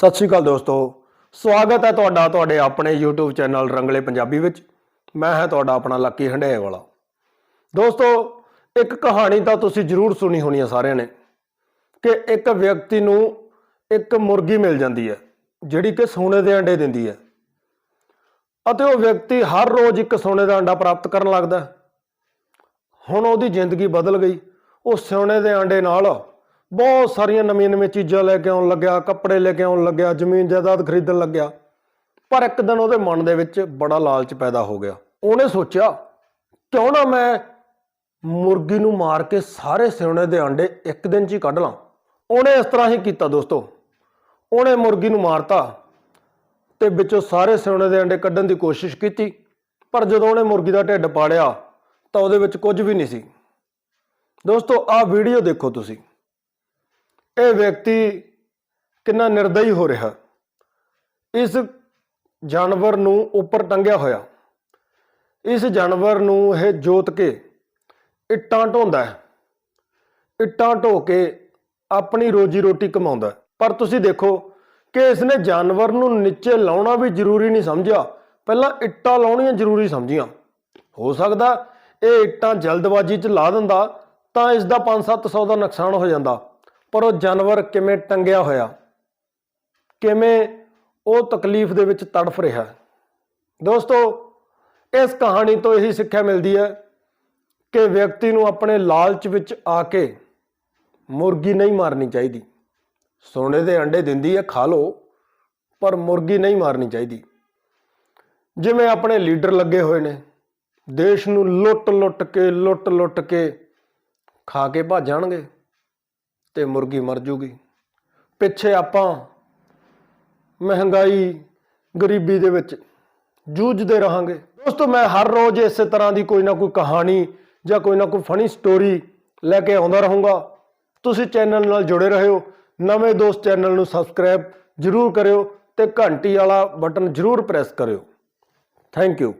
ਸਤਿ ਸ਼੍ਰੀ ਅਕਾਲ ਦੋਸਤੋ। ਸਵਾਗਤ ਹੈ ਤੁਹਾਡਾ ਤੁਹਾਡੇ ਆਪਣੇ YouTube ਚੈਨਲ ਰੰਗਲੇ ਪੰਜਾਬੀ ਵਿੱਚ। ਮੈਂ ਹਾਂ ਤੁਹਾਡਾ ਆਪਣਾ ਲੱਕੀ ਹੰਡਾਏ ਵਾਲਾ ਦੋਸਤੋ, ਇੱਕ ਕਹਾਣੀ ਤਾਂ ਤੁਸੀਂ ਜ਼ਰੂਰ ਸੁਣੀ ਹੋਣੀ ਹੈ ਸਾਰਿਆਂ ਨੇ ਕਿ ਇੱਕ ਵਿਅਕਤੀ ਨੂੰ ਇੱਕ ਮੁਰਗੀ ਮਿਲ ਜਾਂਦੀ ਹੈ, ਜਿਹੜੀ ਕਿ ਸੋਨੇ ਦੇ ਅੰਡੇ ਦਿੰਦੀ ਹੈ। ਅਤੇ ਉਹ ਵਿਅਕਤੀ ਹਰ ਰੋਜ਼ ਇੱਕ ਸੋਨੇ ਦਾ ਅੰਡਾ ਪ੍ਰਾਪਤ ਕਰਨ ਲੱਗਦਾ ਹੁਣ ਉਹਦੀ ਜ਼ਿੰਦਗੀ ਬਦਲ ਗਈ। ਉਹ ਸੋਨੇ ਦੇ ਆਂਡੇ ਨਾਲ ਬਹੁਤ ਸਾਰੀਆਂ ਨਵੀਆਂ-ਨਵੀਆਂ ਚੀਜ਼ਾਂ ਲੈ ਕੇ ਆਉਣ ਲੱਗਿਆ, ਕੱਪੜੇ ਲੈ ਕੇ ਆਉਣ ਲੱਗਿਆ, ਜ਼ਮੀਨ ਜਾਇਦਾਦ ਖਰੀਦਣ ਲੱਗਿਆ। ਪਰ ਇੱਕ ਦਿਨ ਉਹਦੇ ਮਨ ਦੇ ਵਿੱਚ ਬੜਾ ਲਾਲਚ ਪੈਦਾ ਹੋ ਗਿਆ। ਉਹਨੇ ਸੋਚਿਆ, ਕਿਉਂ ਨਾ ਮੈਂ ਮੁਰਗੀ ਨੂੰ ਮਾਰ ਕੇ ਸਾਰੇ ਸਿਉਣੇ ਦੇ ਆਂਡੇ ਇੱਕ ਦਿਨ 'ਚ ਹੀ ਕੱਢ ਲਾਂ? ਉਹਨੇ ਇਸ ਤਰ੍ਹਾਂ ਹੀ ਕੀਤਾ ਦੋਸਤੋ। ਉਹਨੇ ਮੁਰਗੀ ਨੂੰ ਮਾਰਤਾ ਤੇ ਵਿੱਚੋਂ ਸਾਰੇ ਸਿਉਣੇ ਦੇ ਅੰਡੇ ਕੱਢਣ ਦੀ ਕੋਸ਼ਿਸ਼ ਕੀਤੀ। ਪਰ ਜਦੋਂ ਉਹਨੇ ਮੁਰਗੀ ਦਾ ਢਿੱਡ ਪਾੜਿਆ ਤਾਂ ਉਹਦੇ ਵਿੱਚ ਕੁਝ ਵੀ ਨਹੀਂ ਸੀ। ਦੋਸਤੋ, ਆਹ ਵੀਡੀਓ ਦੇਖੋ ਤੁਸੀਂ। ਇਹ ਵਿਅਕਤੀ ਕਿੰਨਾ ਨਿਰਦਈ ਹੋ ਰਿਹਾ। ਇਸ ਜਾਨਵਰ ਨੂੰ ਉੱਪਰ ਟੰਗਿਆ ਹੋਇਆ। ਇਸ ਜਾਨਵਰ ਨੂੰ ਇਹ ਜੋਤ ਕੇ ਇੱਟਾਂ ਢੋਂਦਾ ਹੈ। ਇੱਟਾਂ ਢੋ ਕੇ ਆਪਣੀ ਰੋਜੀ ਰੋਟੀ ਕਮਾਉਂਦਾ ਪਰ ਤੁਸੀਂ ਦੇਖੋ ਕਿ ਇਸਨੇ ਜਾਨਵਰ ਨੂੰ ਨੀਚੇ ਲਾਉਣਾ ਵੀ ਜ਼ਰੂਰੀ ਨਹੀਂ ਸਮਝਿਆ। ਪਹਿਲਾਂ ਇੱਟਾਂ ਲਾਉਣੀਆਂ ਜ਼ਰੂਰੀ ਸਮਝੀਆਂ। ਹੋ ਸਕਦਾ ਇਹ ਇੱਟਾਂ ਜਲਦਬਾਜ਼ੀ 'ਚ ਲਾ ਦਿੰਦਾ ਤਾਂ ਇਸ ਦਾ 5-700 ਦਾ ਨੁਕਸਾਨ ਹੋ ਜਾਂਦਾ। ਪਰ ਉਹ ਜਾਨਵਰ ਕਿਵੇਂ ਟੰਗਿਆ ਹੋਇਆ? ਕਿਵੇਂ ਉਹ ਤਕਲੀਫ ਦੇ ਵਿੱਚ ਤੜਫ ਰਿਹਾ? ਦੋਸਤੋ, ਇਸ ਕਹਾਣੀ ਤੋਂ ਇਹੀ ਸਿੱਖਿਆ ਮਿਲਦੀ ਹੈ ਕਿ ਵਿਅਕਤੀ ਨੂੰ ਆਪਣੇ ਲਾਲਚ ਵਿੱਚ ਆ ਕੇ ਮੁਰਗੀ ਨਹੀਂ ਮਾਰਨੀ ਚਾਹੀਦੀ। ਸੋਨੇ ਦੇ ਅੰਡੇ ਦਿੰਦੀ ਹੈ, ਖਾ ਲਓ, ਪਰ ਮੁਰਗੀ ਨਹੀਂ ਮਾਰਨੀ ਚਾਹੀਦੀ। ਜਿਵੇਂ ਆਪਣੇ ਲੀਡਰ ਲੱਗੇ ਹੋਏ ਨੇ, ਦੇਸ਼ ਨੂੰ ਲੁੱਟ-ਲੁੱਟ ਕੇ ਲੁੱਟ-ਲੁੱਟ ਕੇ ਖਾ ਕੇ ਭੱਜ ਜਾਣਗੇ। ਤੇ ਮੁਰਗੀ ਮਰ ਜੂਗੀ। ਪਿੱਛੇ ਆਪਾਂ ਮਹਿੰਗਾਈ ਗਰੀਬੀ ਦੇ ਵਿੱਚ ਜੂਝਦੇ ਰਹਾਂਗੇ। ਦੋਸਤੋ, ਮੈਂ ਹਰ ਰੋਜ਼ ਇਸੇ ਤਰ੍ਹਾਂ ਦੀ ਕੋਈ ਨਾ ਕੋਈ ਕਹਾਣੀ ਜਾਂ ਕੋਈ ਨਾ ਕੋਈ ਫਨੀ ਸਟੋਰੀ ਲੈ ਕੇ ਆਉਂਦਾ ਰਹੂੰਗਾ। ਤੁਸੀਂ ਚੈਨਲ ਨਾਲ ਜੁੜੇ ਰਹੋ, ਨਵੇਂ ਦੋਸਤ ਚੈਨਲ ਨੂੰ ਸਬਸਕ੍ਰਾਈਬ ਜਰੂਰ ਕਰਿਓ ਤੇ ਘੰਟੀ ਵਾਲਾ ਬਟਨ ਜਰੂਰ ਪ੍ਰੈਸ ਕਰਿਓ। Thank you